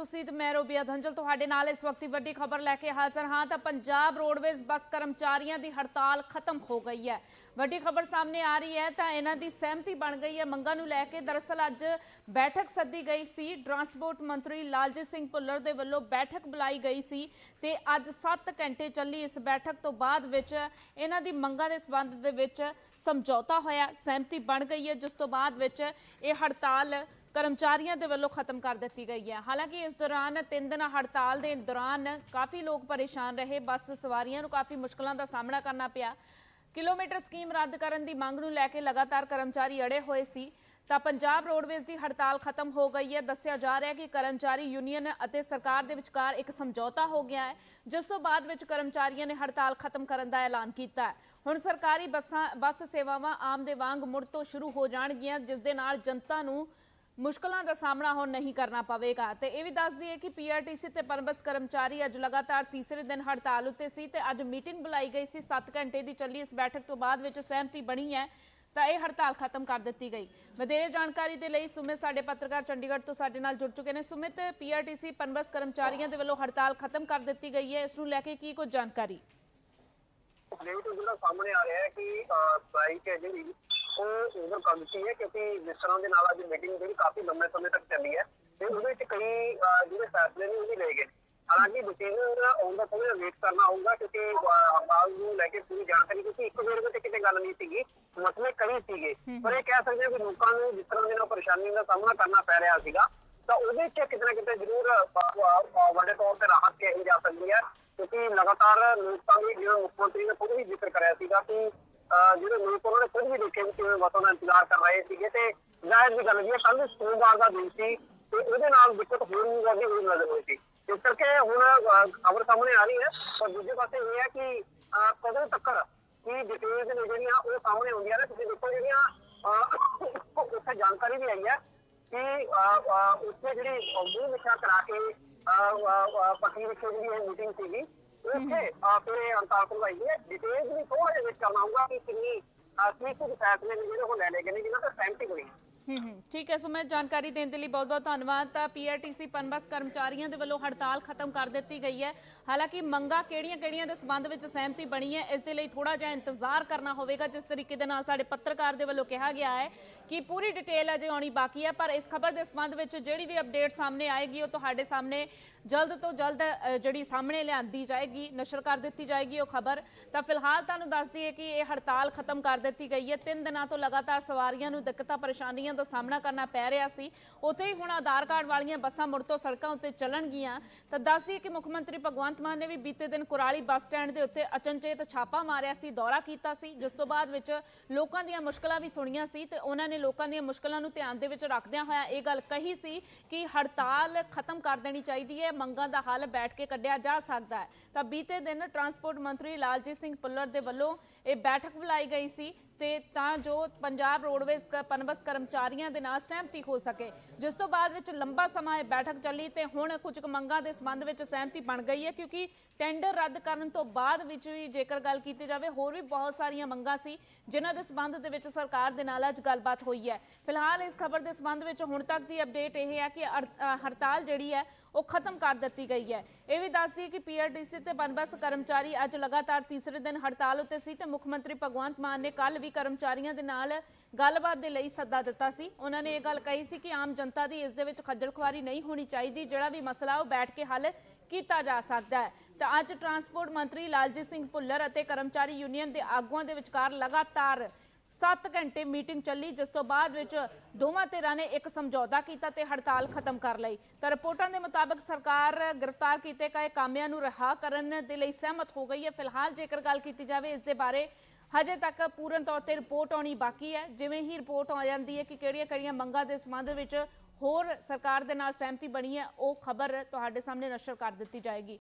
ਤੁਸੀਂ ਤੇ ਮੈਂ ਰੋਬੀਆ ਧੰਜਲ ਤੁਹਾਡੇ ਨਾਲ ਇਸ ਵਕਤ ਦੀ ਵੱਡੀ ਖਬਰ ਲੈ ਕੇ ਹਾਜ਼ਰ ਹਾਂ। ਤਾਂ ਪੰਜਾਬ ਰੋਡਵੇਜ਼ ਬੱਸ ਕਰਮਚਾਰੀਆਂ ਦੀ ਹੜਤਾਲ ਖਤਮ ਹੋ ਗਈ ਹੈ। ਵੱਡੀ ਖਬਰ ਸਾਹਮਣੇ ਆ ਰਹੀ ਹੈ ਤਾਂ ਇਹਨਾਂ ਦੀ ਸਹਿਮਤੀ ਬਣ ਗਈ ਹੈ। ਮੰਗਾਂ ਨੂੰ ਲੈ ਕੇ ਦਰਅਸਲ ਅੱਜ ਬੈਠਕ ਸੱਦੀ ਗਈ ਸੀ। ਟਰਾਂਸਪੋਰਟ ਮੰਤਰੀ ਲਾਲਜੀਤ ਸਿੰਘ ਭੁੱਲਰ ਦੇ ਵੱਲੋਂ ਬੈਠਕ ਬੁਲਾਈ ਗਈ ਸੀ ਤੇ ਅੱਜ 7 ਘੰਟੇ ਚੱਲੀ ਇਸ ਬੈਠਕ ਤੋਂ ਬਾਅਦ ਵਿੱਚ ਇਹਨਾਂ ਦੀ ਮੰਗਾਂ ਦੇ ਸਬੰਧ ਦੇ ਵਿੱਚ ਸਮਝੌਤਾ ਹੋਇਆ, ਸਹਿਮਤੀ ਬਣ ਗਈ ਹੈ। ਜਿਸ ਤੋਂ ਬਾਅਦ ਵਿੱਚ ਇਹ ਹੜਤਾਲ ਕਰਮਚਾਰੀਆਂ ਦੇ ਵੱਲੋਂ ਖਤਮ ਕਰ ਦਿੱਤੀ ਗਈ ਹੈ। ਹਾਲਾਂਕਿ ਇਸ ਦੌਰਾਨ ਤਿੰਨ ਦਿਨਾਂ ਹੜਤਾਲ ਦੇ ਦੌਰਾਨ ਕਾਫੀ ਲੋਕ ਪਰੇਸ਼ਾਨ ਰਹੇ। ਬੱਸ ਸਵਾਰੀਆਂ ਨੂੰ ਕਾਫੀ ਮੁਸ਼ਕਲਾਂ ਦਾ ਸਾਹਮਣਾ ਕਰਨਾ ਪਿਆ। ਕਿਲੋਮੀਟਰ ਸਕੀਮ ਰੱਦ ਕਰਨ ਦੀ ਮੰਗ ਨੂੰ ਲੈ ਕੇ ਲਗਾਤਾਰ ਕਰਮਚਾਰੀ ਅੜੇ ਹੋਏ ਸੀ। ਤਾਂ ਪੰਜਾਬ ਰੋਡਵੇਜ਼ ਦੀ ਹੜਤਾਲ ਖਤਮ ਹੋ ਗਈ ਹੈ। ਦੱਸਿਆ ਜਾ ਰਿਹਾ ਹੈ ਕਿ ਕਰਮਚਾਰੀ ਯੂਨੀਅਨ ਅਤੇ ਸਰਕਾਰ ਦੇ ਵਿਚਕਾਰ ਇੱਕ ਸਮਝੌਤਾ ਹੋ ਗਿਆ ਹੈ, ਜਿਸ ਤੋਂ ਬਾਅਦ ਵਿੱਚ ਕਰਮਚਾਰੀਆਂ ਨੇ ਹੜਤਾਲ ਖਤਮ ਕਰਨ ਦਾ ਐਲਾਨ ਕੀਤਾ ਹੈ। ਹੁਣ ਸਰਕਾਰੀ ਬੱਸਾਂ, ਬੱਸ ਸੇਵਾਵਾਂ ਆਮ ਦੇ ਵਾਂਗ ਮੁੜ ਤੋਂ ਸ਼ੁਰੂ ਹੋ ਜਾਣਗੀਆਂ, ਜਿਸ ਦੇ ਨਾਲ ਜਨਤਾ ਨੂੰ ਮੁਸ਼ਕਲਾਂ ਦਾ ਸਾਹਮਣਾ ਹੁਣ ਨਹੀਂ ਕਰਨਾ ਪਵੇਗਾ। ਤੇ ਇਹ ਵੀ ਦੱਸ ਦਈਏ ਕਿ ਪੀਆਰਟੀਸੀ ਤੇ ਪਨਬਸ ਕਰਮਚਾਰੀ ਅੱਜ ਲਗਾਤਾਰ ਤੀਸਰੇ ਦਿਨ ਹੜਤਾਲ ਉੱਤੇ ਸੀ ਤੇ ਅੱਜ ਮੀਟਿੰਗ ਬੁਲਾਈ ਗਈ ਸੀ। 7 ਘੰਟੇ ਦੀ ਚੱਲੀ ਇਸ ਬੈਠਕ ਤੋਂ ਬਾਅਦ ਵਿੱਚ ਸਹਿਮਤੀ ਬਣੀ ਹੈ ਤਾਂ ਇਹ ਹੜਤਾਲ ਖਤਮ ਕਰ ਦਿੱਤੀ ਗਈ। ਵਧੇਰੇ ਜਾਣਕਾਰੀ ਦੇ ਲਈ ਸੁਮਿਤ ਸਾਡੇ ਪੱਤਰਕਾਰ ਚੰਡੀਗੜ੍ਹ ਤੋਂ ਸਾਡੇ ਨਾਲ ਜੁੜ ਚੁੱਕੇ ਨੇ। ਸੁਮਿਤ, ਪੀਆਰਟੀਸੀ ਪਨਬਸ ਕਰਮਚਾਰੀਆਂ ਦੇ ਵੱਲੋਂ ਹੜਤਾਲ ਖਤਮ ਕਰ ਦਿੱਤੀ ਗਈ ਹੈ। ਇਸ ਨੂੰ ਲੈ ਕੇ ਕੀ ਕੁਝ ਜਾਣਕਾਰੀ? ਅਪਡੇਟ ਜਿਹੜਾ ਸਾਹਮਣੇ ਆ ਰਿਹਾ ਹੈ ਕਿ ਬਾਈਕ ਹੈ ਜਿਹੜੀ ਉਹ ਓਵਰ ਕਰ ਦਿੱਤੀ ਹੈ ਕਿਉਂਕਿ ਜਿਸ ਤਰ੍ਹਾਂ ਦੇ ਨਾਲ ਅੱਜ ਮੀਟਿੰਗ ਜਿਹੜੀ ਕਾਫੀ ਲੰਬੇ ਸਮੇਂ ਤੱਕ ਚੱਲੀ ਹੈ ਤੇ ਉਹਦੇ ਵਿੱਚ ਕਈ ਜਿਹੜੇ ਫੈਸਲੇ ਨੇ ਉਹ ਵੀ ਲਏ ਗਏ। ਹਾਲਾਂਕਿ ਡਿਸੀਜਨ ਆਉਣ ਦਾ ਥੋੜਾ ਵੇਟ ਕਰਨਾ ਹੋਊਗਾ ਕਿਉਂਕਿ ਹੜਤਾਲ ਨੂੰ ਲੈ ਕੇ ਪੂਰੀ ਜਾਣਕਾਰੀ ਕਿਉਂਕਿ ਇੱਕ ਵੇਰ ਵਿੱਚ ਕਿਤੇ ਗੱਲ ਨਹੀਂ ਸੀਗੀ ਮਸਲੇ ਕਈ ਸੀਗੇ। ਪਰ ਇਹ ਕਹਿ ਸਕਦੇ ਹਾਂ ਕਿ ਲੋਕਾਂ ਨੂੰ ਜਿਸ ਤਰ੍ਹਾਂ ਦੇ ਨਾਲ ਪਰੇਸ਼ਾਨੀ ਦਾ ਸਾਹਮਣਾ ਕਰਨਾ ਪੈ ਰਿਹਾ ਸੀਗਾ ਤਾਂ ਉਹਦੇ ਵਿੱਚ ਕਿਤੇ ਨਾ ਕਿਤੇ ਜ਼ਰੂਰ ਵੱਡੇ ਤੌਰ ਤੇ ਰਾਹਤ ਕਹੀ ਜਾ ਸਕਦੀ ਹੈ। ਕਿਉਂਕਿ ਲਗਾਤਾਰ ਲੋਕਾਂ ਦੀ ਜਿਵੇਂ ਮੁੱਖ ਮੰਤਰੀ ਨੇ ਖੁਦ ਵੀ ਜ਼ਿਕਰ ਕਰਿਆ ਸੀਗਾ ਕਿ ਜਿਹੜੇ ਲੋਕ ਉਹਨਾਂ ਨੇ ਖੁਦ ਵੀ ਦੇਖੇ ਵੀ ਕਿਵੇਂ ਬੱਸਾਂ ਦਾ ਇੰਤਜ਼ਾਰ ਕਰ ਰਹੇ ਸੀਗੇ ਤੇ ਜ਼ਾਹਿਰ ਦੀ ਗੱਲ ਵੀ ਕੱਲ ਸੋਮਵਾਰ ਦਾ ਦਿਨ ਸੀ ਤੇ ਉਹਦੇ ਨਾਲ ਦਿੱਕਤ ਹੋਰ ਵੀ ਵੱਧਦੀ ਹੋਈ ਨਜ਼ਰ ਹੋਈ ਸੀ। ਇਸ ਕਰਕੇ ਹੁਣ ਖਬਰ ਸਾਹਮਣੇ ਆ ਰਹੀ ਹੈ ਪਰ ਦੂਜੇ ਪਾਸੇ ਇਹ ਹੈ ਕਿ ਕਦੋਂ ਤੱਕ ਕੀ ਡਿਟੇਲਸ ਨੇ ਜਿਹੜੀਆਂ ਉਹ ਸਾਹਮਣੇ ਆਉਂਦੀਆਂ ਨੇ। ਤੁਸੀਂ ਦੇਖੋ ਜਿਹੜੀਆਂ ਉੱਥੇ ਜਾਣਕਾਰੀ ਵੀ ਆਈ ਹੈ ਕਿ ਉੱਥੇ ਜਿਹੜੀ ਮੂੰਹ ਮਿੱਠਾ ਕਰਾ ਕੇ ਅਹ, ਪੱਟੀ ਵਿਖੇ ਜਿਹੜੀ ਇਹ ਮੀਟਿੰਗ ਸੀਗੀ ਉੱਥੇ ਅਹ, ਫਿਰ ਇਹ ਹੜਤਾਲ ਹੈ ਡਿਟੇਲ ਵੀ ਥੋੜਾ ਜਿਹਾ ਵਿੱਚ ਕਰਨਾ ਹੋਊਗਾ ਕਿ ਕਿੰਨੀ ਅਹ, ਕੀ ਕੁਝ ਫੈਸਲੇ ਨੇ ਜਿਹੜੇ ਉਹ ਲੈ ਲਏ ਗਏ ਨੇ ਜਿਨ੍ਹਾਂ ਤੇ ਸਹਿਮਤੀ ਹੋਈ। ਹੂੰ ਠੀਕ ਹੈ, ਸੋ ਮੈਂ ਜਾਣਕਾਰੀ ਦੇਣ ਦੇ ਲਈ ਬਹੁਤ-ਬਹੁਤ ਧੰਨਵਾਦ। ਤਾਂ ਪੀਆਰਟੀਸੀ ਪਨਬਸ ਕਰਮਚਾਰੀਆਂ ਦੇ ਵੱਲੋਂ ਹੜਤਾਲ ਖਤਮ ਕਰ ਦਿੱਤੀ ਗਈ ਹੈ। ਹਾਲਾਂਕਿ ਮੰਗਾਂ ਕਿਹੜੀਆਂ-ਕਿਹੜੀਆਂ ਦੇ ਸਬੰਧ ਵਿੱਚ ਸਹਿਮਤੀ ਬਣੀ ਹੈ, ਇਸ ਦੇ ਲਈ ਥੋੜਾ ਜਿਹਾ ਇੰਤਜ਼ਾਰ ਕਰਨਾ ਹੋਵੇਗਾ, ਜਿਸ ਤਰੀਕੇ ਦੇ ਨਾਲ ਸਾਡੇ ਪੱਤਰਕਾਰ ਦੇ ਵੱਲੋਂ ਕਿਹਾ ਗਿਆ ਹੈ ਕਿ ਪੂਰੀ ਡਿਟੇਲ ਅਜੇ ਆਉਣੀ ਬਾਕੀ ਹੈ, ਪਰ ਇਸ ਖਬਰ ਦੇ ਸਬੰਧ ਵਿੱਚ ਜਿਹੜੀ ਵੀ ਅਪਡੇਟ ਸਾਹਮਣੇ ਆਏਗੀ, ਉਹ ਤੁਹਾਡੇ ਸਾਹਮਣੇ ਜਲਦ ਤੋਂ ਜਲਦ ਜਿਹੜੀ ਸਾਹਮਣੇ ਲਿਆਂਦੀ ਜਾਏਗੀ, ਨਸ਼ਰ ਕਰ ਦਿੱਤੀ ਜਾਏਗੀ ਉਹ ਖਬਰ। ਤਾਂ ਫਿਲਹਾਲ ਤੁਹਾਨੂੰ ਦੱਸ ਦਈਏ ਕਿ ਇਹ ਹੜਤਾਲ ਖਤਮ ਕਰ ਦਿੱਤੀ ਗਈ ਹੈ। ਤਿੰਨ ਦਿਨਾਂ ਤੋਂ ਲਗਾਤਾਰ ਸਵਾਰੀਆਂ ਨੂੰ ਦਿੱਕਤਾਂ, ਪਰੇਸ਼ਾਨੀਆਂ ਦਾ ਸਾਹਮਣਾ ਕਰਨਾ ਪੈ ਰਿਹਾ ਸੀ। ਉੱਥੇ ਹੀ ਹੁਣ ਆਧਾਰ ਕਾਰਡ ਵਾਲੀਆਂ ਬੱਸਾਂ ਮੁੜ ਤੋਂ ਸੜਕਾਂ ਉੱਤੇ ਚੱਲਣਗੀਆਂ। ਤਾਂ ਦੱਸ ਦਈਏ ਕਿ ਮੁੱਖ ਮੰਤਰੀ ਭਗਵੰਤ ਮਾਨ ਨੇ ਵੀ ਬੀਤੇ ਦਿਨ ਕੁਰਾਲੀ ਬੱਸ ਸਟੈਂਡ ਦੇ ਉੱਤੇ ਅਚਨਚੇਤ ਛਾਪਾ ਮਾਰਿਆ ਸੀ, ਦੌਰਾ ਕੀਤਾ ਸੀ, ਜਿਸ ਤੋਂ ਬਾਅਦ ਵਿੱਚ ਲੋਕਾਂ ਦੀਆਂ ਮੁਸ਼ਕਲਾਂ ਵੀ ਸੁਣੀਆਂ ਸੀ ਤੇ ਉਹਨਾਂ ਨੇ ਲੋਕਾਂ ਦੀਆਂ ਮੁਸ਼ਕਲਾਂ ਨੂੰ ਧਿਆਨ ਦੇ ਵਿੱਚ ਰੱਖਦਿਆਂ ਹੋਇਆ ਇਹ ਗੱਲ ਕਹੀ ਸੀ ਕਿ ਹੜਤਾਲ ਖਤਮ ਕਰ ਦੇਣੀ ਚਾਹੀਦੀ ਹੈ, ਮੰਗਾਂ ਦਾ ਹੱਲ ਬੈਠ ਕੇ ਕੱਢਿਆ ਜਾ ਸਕਦਾ ਹੈ। ਤਾਂ ਬੀਤੇ ਦਿਨ ਟਰਾਂਸਪੋਰਟ ਮੰਤਰੀ ਲਾਲਜੀਤ ਸਿੰਘ ਭੁੱਲਰ ਦੇ ਵੱਲੋਂ ਇਹ ਬੈਠਕ ਬੁਲਾਈ ਗਈ ਸੀ ਤੇ ਤਾਂ ਜੋ ਪੰਜਾਬ ਰੋਡਵੇਜ਼ ਪਨਬਸ ਕਰਮਚਾਰੀਆਂ ਦੇ ਨਾਲ ਸਹਿਮਤੀ ਹੋ ਸਕੇ। ਜਿਸ ਤੋਂ ਬਾਅਦ ਵਿੱਚ ਲੰਬਾ ਸਮਾਂ ਇਹ ਬੈਠਕ ਚੱਲੀ ਤੇ ਹੁਣ ਕੁਝ ਕੁ ਮੰਗਾਂ ਦੇ ਸੰਬੰਧ ਵਿੱਚ ਸਹਿਮਤੀ ਬਣ ਗਈ ਹੈ, ਕਿਉਂਕਿ ਟੈਂਡਰ ਰੱਦ ਕਰਨ ਤੋਂ ਬਾਅਦ ਵਿੱਚ ਵੀ ਜੇਕਰ ਗੱਲ ਕੀਤੀ ਜਾਵੇ, ਹੋਰ ਵੀ ਬਹੁਤ ਸਾਰੀਆਂ ਮੰਗਾਂ ਸੀ, ਜਿਨ੍ਹਾਂ ਦੇ ਸੰਬੰਧ ਦੇ ਵਿੱਚ ਸਰਕਾਰ ਦੇ ਨਾਲ ਅੱਜ ਗੱਲਬਾਤ ਹੋਈ ਹੈ। ਫਿਲਹਾਲ ਇਸ ਖਬਰ ਦੇ ਸੰਬੰਧ ਵਿੱਚ ਹੁਣ ਤੱਕ ਦੀ ਅਪਡੇਟ ਇਹ ਹੈ ਕਿ ਅੜ- ਹੜਤਾਲ ਜਿਹੜੀ ਹੈ, ਉਹ ਖਤਮ ਕਰ ਦਿੱਤੀ ਗਈ ਹੈ। ਇਹ ਵੀ ਦੱਸ ਦਈਏ ਕਿ ਪੀਆਰਡੀਸੀ ਤੇ ਪਨਬਸ ਕਰਮਚਾਰੀ ਅੱਜ ਲਗਾਤਾਰ ਤੀਸਰੇ ਦਿਨ ਹੜਤਾਲ ਉੱਤੇ ਸੀ ਤੇ ਮੁੱਖ ਮੰਤਰੀ ਭਗਵੰਤ ਮਾਨ ਨੇ ਕੱਲ ਵੀ ਕਰਮਚਾਰੀਆਂ ਦੇ ਨਾਲ ਗੱਲਬਾਤ ਦੇ ਲਈ ਸੱਦਾ ਦਿੱਤਾ ਸੀ। ਉਹਨਾਂ ਨੇ ਇਹ ਗੱਲ ਕਹੀ ਸੀ ਕਿ ਆਮ ਜਨਤਾ ਦੀ ਇਸ ਦੇ ਵਿੱਚ ਖੱਜਲ ਖੁਆਰੀ ਨਹੀਂ ਹੋਣੀ ਚਾਹੀਦੀ। ਜਿਹੜਾ ਵੀ ਮਸਲਾ ਉਹ ਬੈਠ ਕੇ ਹੱਲ ਕੀਤਾ ਜਾ ਸਕਦਾ ਹੈ। ਤਾਂ ਅੱਜ ਟਰਾਂਸਪੋਰਟ ਮੰਤਰੀ ਲਾਲਜੀਤ ਸਿੰਘ ਭੁੱਲਰ ਅਤੇ ਕਰਮਚਾਰੀ ਯੂਨੀਅਨ ਦੇ ਆਗੂਆਂ ਦੇ ਵਿਚਕਾਰ ਲਗਾਤਾਰ 7 ਘੰਟੇ ਮੀਟਿੰਗ ਚੱਲੀ, ਜਿਸ ਤੋਂ ਬਾਅਦ ਵਿੱਚ ਦੋਵਾਂ ਧਿਰਾਂ ਨੇ ਇੱਕ ਸਮਝੌਤਾ ਕੀਤਾ ਤੇ ਹੜਤਾਲ ਖਤਮ ਕਰ ਲਈ। ਤਾਂ ਰਿਪੋਰਟਾਂ ਦੇ ਮੁਤਾਬਕ ਸਰਕਾਰ ਗ੍ਰਿਫਤਾਰ ਕੀਤੇ ਗਏ ਕਾਮਿਆਂ ਨੂੰ ਰਿਹਾ ਕਰਨ ਦੇ ਲਈ ਸਹਿਮਤ ਹੋ ਗਈ ਹੈ। ਫਿਲਹਾਲ ਜੇਕਰ ਗੱਲ ਕੀਤੀ ਜਾਵੇ, ਇਸ ਦੇ ਬਾਰੇ ਹਜੇ ਤੱਕ ਪੂਰਨ ਤੌਰ ਤੇ ਰਿਪੋਰਟ ਆਉਣੀ ਬਾਕੀ ਹੈ। ਜਿਵੇਂ ਹੀ ਰਿਪੋਰਟ ਆ ਜਾਂਦੀ ਹੈ ਕਿ ਕਿਹੜੀਆਂ-ਕਿਹੜੀਆਂ ਮੰਗਾਂ ਦੇ ਸੰਬੰਧ ਵਿੱਚ ਹੋਰ ਸਰਕਾਰ ਦੇ ਨਾਲ ਸਹਿਮਤੀ ਬਣੀ ਹੈ, ਉਹ ਖਬਰ ਤੁਹਾਡੇ ਸਾਹਮਣੇ ਨਸ਼ਰ ਕਰ ਦਿੱਤੀ ਜਾਏਗੀ।